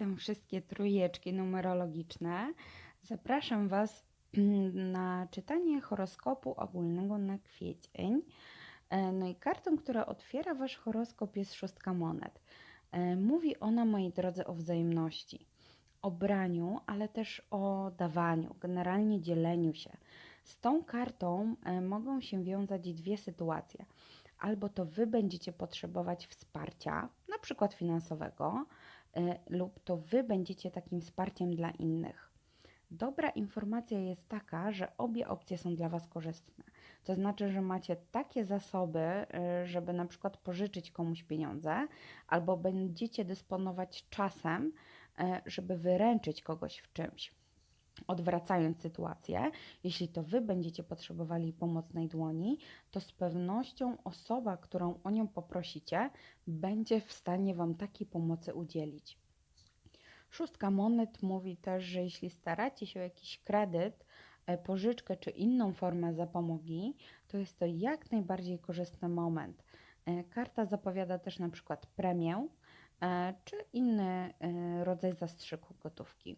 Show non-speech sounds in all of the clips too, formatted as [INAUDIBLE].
Witam wszystkie trójeczki numerologiczne. Zapraszam Was [CLEARS THROAT] na czytanie horoskopu ogólnego na kwiecień. E, No i kartą, która otwiera Wasz horoskop jest szóstka monet. E, Mówi ona, moi drodzy, o wzajemności, o braniu, ale też o dawaniu, generalnie dzieleniu się. Z tą kartą e, mogą się wiązać dwie sytuacje. Albo to Wy będziecie potrzebować wsparcia, na przykład finansowego, e, lub to Wy będziecie takim wsparciem dla innych. Dobra informacja jest taka, że obie opcje są dla Was korzystne. To znaczy, że macie takie zasoby, e, żeby na przykład pożyczyć komuś pieniądze, albo będziecie dysponować czasem, e, żeby wyręczyć kogoś w czymś. Odwracając sytuację, jeśli to Wy będziecie potrzebowali pomocnej dłoni, to z pewnością osoba, którą o nią poprosicie, będzie w stanie Wam takiej pomocy udzielić. Szóstka monet mówi też, że jeśli staracie się o jakiś kredyt, e, pożyczkę czy inną formę zapomogi, to jest to jak najbardziej korzystny moment. E, Karta zapowiada też na przykład premię e, czy inny rodzaj zastrzyku gotówki.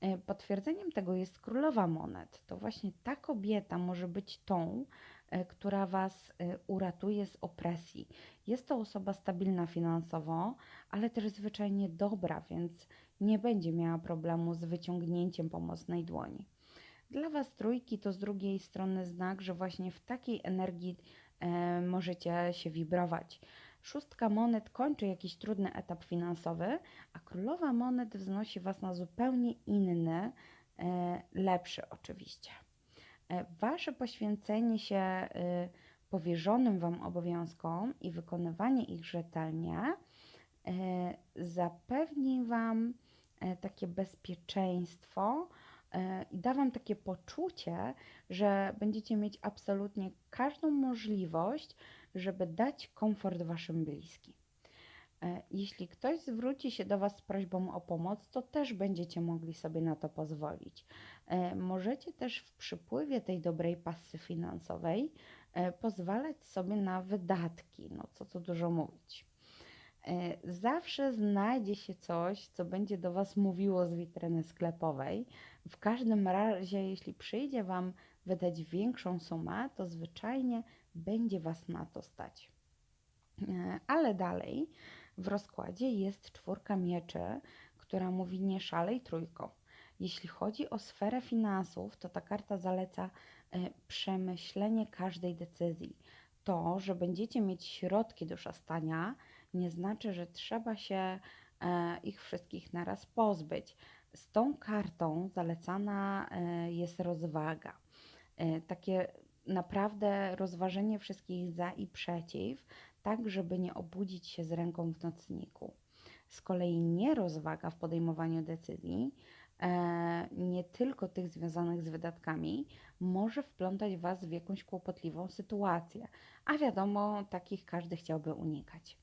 E, Potwierdzeniem tego jest królowa monet. To właśnie ta kobieta może być tą, e, która Was e, uratuje z opresji. Jest to osoba stabilna finansowo, ale też zwyczajnie dobra, więc nie będzie miała problemu z wyciągnięciem pomocnej dłoni. Dla Was trójki to z drugiej strony znak, że właśnie w takiej energii możecie się wibrować. Szóstka monet kończy jakiś trudny etap finansowy, a królowa monet wznosi Was na zupełnie inny, e, lepszy oczywiście. E, Wasze poświęcenie się e, powierzonym Wam obowiązkom i wykonywanie ich rzetelnie zapewni Wam takie bezpieczeństwo i da Wam takie poczucie, że będziecie mieć absolutnie każdą możliwość, żeby dać komfort Waszym bliskim. E, Jeśli ktoś zwróci się do Was z prośbą o pomoc, to też będziecie mogli sobie na to pozwolić. E, Możecie też w przypływie tej dobrej pasy finansowej e, pozwalać sobie na wydatki, no co tu dużo mówić. Zawsze znajdzie się coś, co będzie do Was mówiło z witryny sklepowej. W każdym razie, jeśli przyjdzie Wam wydać większą sumę, to zwyczajnie będzie Was na to stać. E, Ale dalej w rozkładzie jest czwórka mieczy, która mówi nie szalej trójko. Jeśli chodzi o sferę finansów, to ta karta zaleca e, przemyślenie każdej decyzji. To, że będziecie mieć środki do szastania, nie znaczy, że trzeba się e, ich wszystkich naraz pozbyć. Z tą kartą zalecana jest rozwaga. Takie naprawdę rozważenie wszystkich za i przeciw, tak żeby nie obudzić się z ręką w nocniku. Z kolei nierozwaga w podejmowaniu decyzji, e, nie tylko tych związanych z wydatkami, może wplątać Was w jakąś kłopotliwą sytuację, a wiadomo, takich każdy chciałby unikać.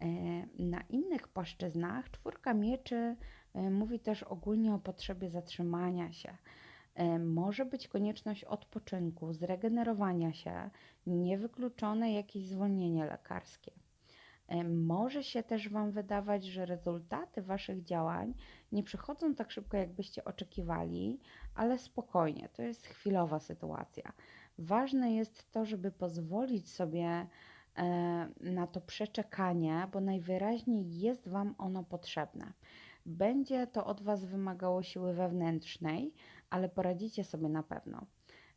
E, Na innych płaszczyznach czwórka mieczy e, mówi też ogólnie o potrzebie zatrzymania się. E, Może być konieczność odpoczynku, zregenerowania się, niewykluczone jakieś zwolnienie lekarskie. E, Może się też Wam wydawać, że rezultaty Waszych działań nie przychodzą tak szybko, jakbyście oczekiwali, ale spokojnie, to jest chwilowa sytuacja. Ważne jest to, żeby pozwolić sobie e, na to przeczekanie, bo najwyraźniej jest Wam ono potrzebne. Będzie to od Was wymagało siły wewnętrznej, ale poradzicie sobie na pewno.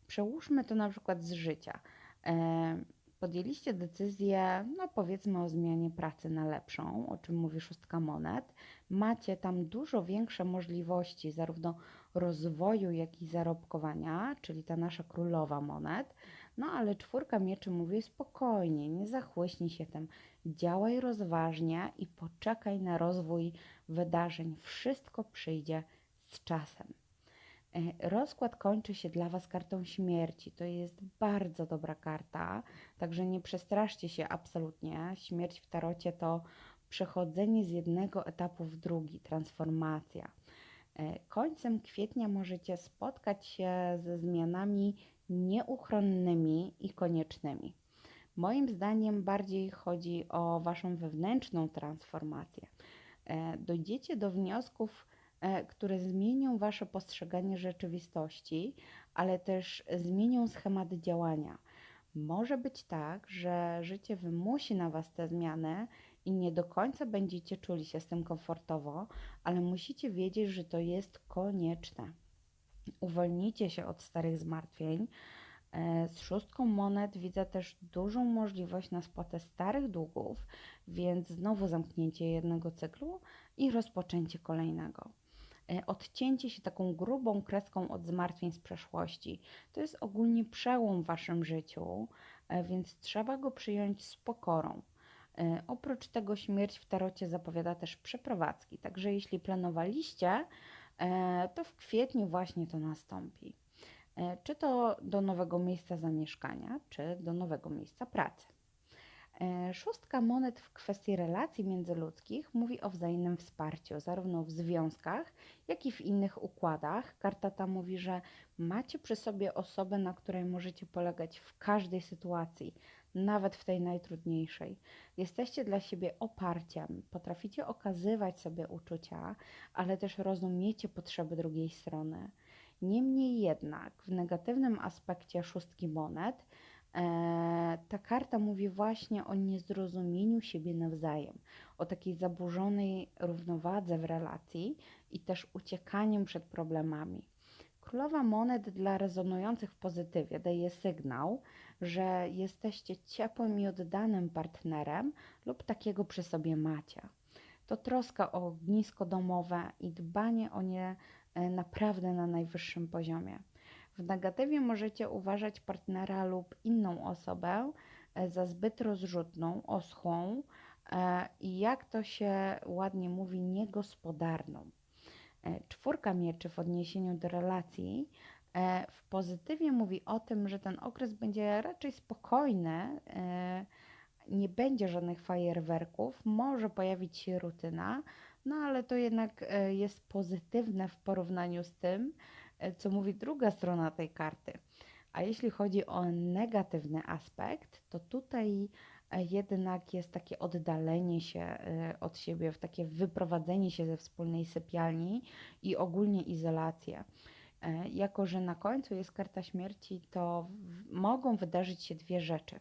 Przełóżmy to na przykład z życia. E, Podjęliście decyzję, no powiedzmy o zmianie pracy na lepszą, o czym mówi szóstka monet. Macie tam dużo większe możliwości zarówno rozwoju, jak i zarobkowania, czyli ta nasza królowa monet. No ale czwórka mieczy mówi spokojnie, nie zachłyśnij się tym, działaj rozważnie i poczekaj na rozwój wydarzeń. Wszystko przyjdzie z czasem. E, Rozkład kończy się dla Was kartą śmierci. To jest bardzo dobra karta, także nie przestraszcie się absolutnie. Śmierć w tarocie to przechodzenie z jednego etapu w drugi, transformacja. E, Końcem kwietnia możecie spotkać się ze zmianami nieuchronnymi i koniecznymi. Moim zdaniem bardziej chodzi o Waszą wewnętrzną transformację. E, Dojdziecie do wniosków, które zmienią wasze postrzeganie rzeczywistości, ale też zmienią schemat działania. Może być tak, że życie wymusi na was te zmiany i nie do końca będziecie czuli się z tym komfortowo, ale musicie wiedzieć, że to jest konieczne. Uwolnicie się od starych zmartwień. E, Z szóstką monet widzę też dużą możliwość na spłatę starych długów, więc znowu zamknięcie jednego cyklu i rozpoczęcie kolejnego. E, Odcięcie się taką grubą kreską od zmartwień z przeszłości. To jest ogólnie przełom w waszym życiu, e, więc trzeba go przyjąć z pokorą. E, Oprócz tego śmierć w tarocie zapowiada też przeprowadzki, także jeśli planowaliście, to w kwietniu właśnie to nastąpi. Czy to do nowego miejsca zamieszkania, czy do nowego miejsca pracy. E, Szóstka monet w kwestii relacji międzyludzkich mówi o wzajemnym wsparciu, zarówno w związkach, jak i w innych układach. Karta ta mówi, że macie przy sobie osobę, na której możecie polegać w każdej sytuacji, nawet w tej najtrudniejszej. Jesteście dla siebie oparciem, potraficie okazywać sobie uczucia, ale też rozumiecie potrzeby drugiej strony. Niemniej jednak, w negatywnym aspekcie szóstki monet, ta karta mówi właśnie o niezrozumieniu siebie nawzajem, o takiej zaburzonej równowadze w relacji i też uciekaniu przed problemami. Królowa monet dla rezonujących w pozytywie daje sygnał, że jesteście ciepłym i oddanym partnerem lub takiego przy sobie macie. To troska o ognisko domowe i dbanie o nie e, naprawdę na najwyższym poziomie. W negatywie możecie uważać partnera lub inną osobę e, za zbyt rozrzutną, oschłą e, i jak to się ładnie mówi, niegospodarną. E, Czwórka mieczy w odniesieniu do relacji w pozytywie mówi o tym, że ten okres będzie raczej spokojny, nie będzie żadnych fajerwerków, może pojawić się rutyna, no ale to jednak jest pozytywne w porównaniu z tym, co mówi druga strona tej karty. A jeśli chodzi o negatywny aspekt, to tutaj e, jednak jest takie oddalenie się e, od siebie, w takie wyprowadzenie się ze wspólnej sypialni i ogólnie izolację. E, Jako, że na końcu jest karta śmierci, to mogą wydarzyć się dwie rzeczy.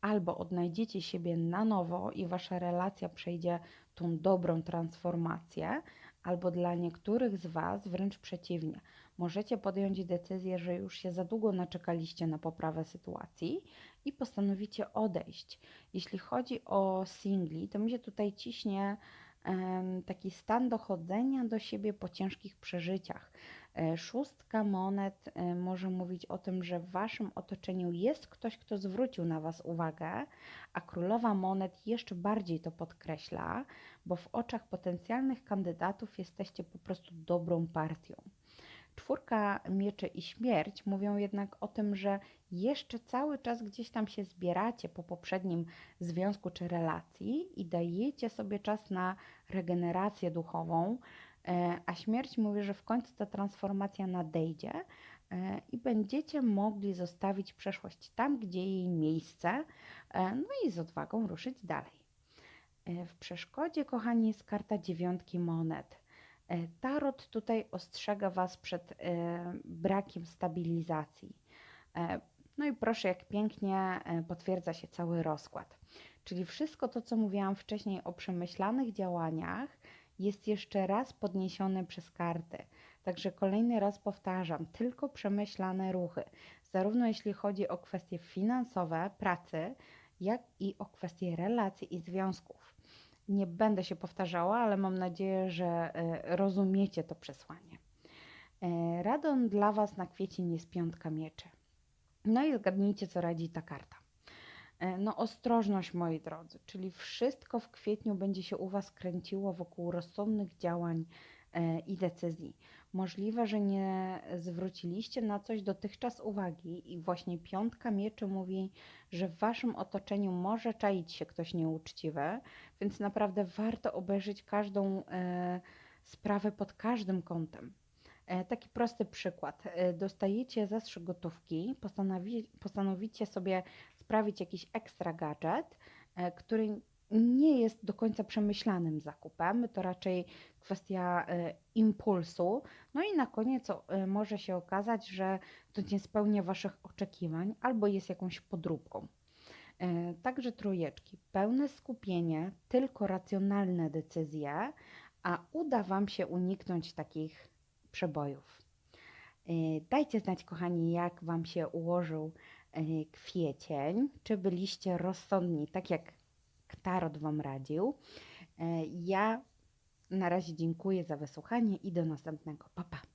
Albo odnajdziecie siebie na nowo i wasza relacja przejdzie tą dobrą transformację, albo dla niektórych z was wręcz przeciwnie. Możecie podjąć decyzję, że już się za długo naczekaliście na poprawę sytuacji i postanowicie odejść. Jeśli chodzi o singli, to mi się tutaj ciśnie taki stan dochodzenia do siebie po ciężkich przeżyciach. E, Szóstka monet e, może mówić o tym, że w waszym otoczeniu jest ktoś, kto zwrócił na was uwagę, a królowa monet jeszcze bardziej to podkreśla, bo w oczach potencjalnych kandydatów jesteście po prostu dobrą partią. Czwórka mieczy i śmierć mówią jednak o tym, że jeszcze cały czas gdzieś tam się zbieracie po poprzednim związku czy relacji i dajecie sobie czas na regenerację duchową, a śmierć mówi, że w końcu ta transformacja nadejdzie e, i będziecie mogli zostawić przeszłość tam, gdzie jej miejsce, e, no i z odwagą ruszyć dalej. E, W przeszkodzie, kochani, jest karta dziewiątki monet. E, Tarot tutaj ostrzega Was przed e, brakiem stabilizacji. E, No i proszę, jak pięknie e, potwierdza się cały rozkład. Czyli wszystko to, co mówiłam wcześniej o przemyślanych działaniach, jest jeszcze raz podniesione przez karty. Także kolejny raz powtarzam, tylko przemyślane ruchy, zarówno jeśli chodzi o kwestie finansowe, pracy, jak i o kwestie relacji i związków. Nie będę się powtarzała, ale mam nadzieję, że e, rozumiecie to przesłanie. E, Radon dla Was na kwiecień jest piątka mieczy. No i zgadnijcie, co radzi ta karta. E, No, ostrożność, moi drodzy, czyli wszystko w kwietniu będzie się u Was kręciło wokół rozsądnych działań e, i decyzji. Możliwe, że nie zwróciliście na coś dotychczas uwagi, i właśnie piątka mieczy mówi, że w Waszym otoczeniu może czaić się ktoś nieuczciwy, więc naprawdę warto obejrzeć każdą e, sprawę pod każdym kątem. E, Taki prosty przykład. E, Dostajecie zastrzyk gotówki, postanowi, postanowicie sobie sprawić jakiś ekstra gadżet, e, który nie jest do końca przemyślanym zakupem. To raczej kwestia e, impulsu. No i na koniec e, może się okazać, że to nie spełnia Waszych oczekiwań albo jest jakąś podróbką. Także trójeczki, pełne skupienie, tylko racjonalne decyzje, a uda Wam się uniknąć takich przebojów. Dajcie znać, kochani, jak Wam się ułożył kwiecień. Czy byliście rozsądni, tak jak Tarot Wam radził. E, Ja na razie dziękuję za wysłuchanie i do następnego. Pa, pa.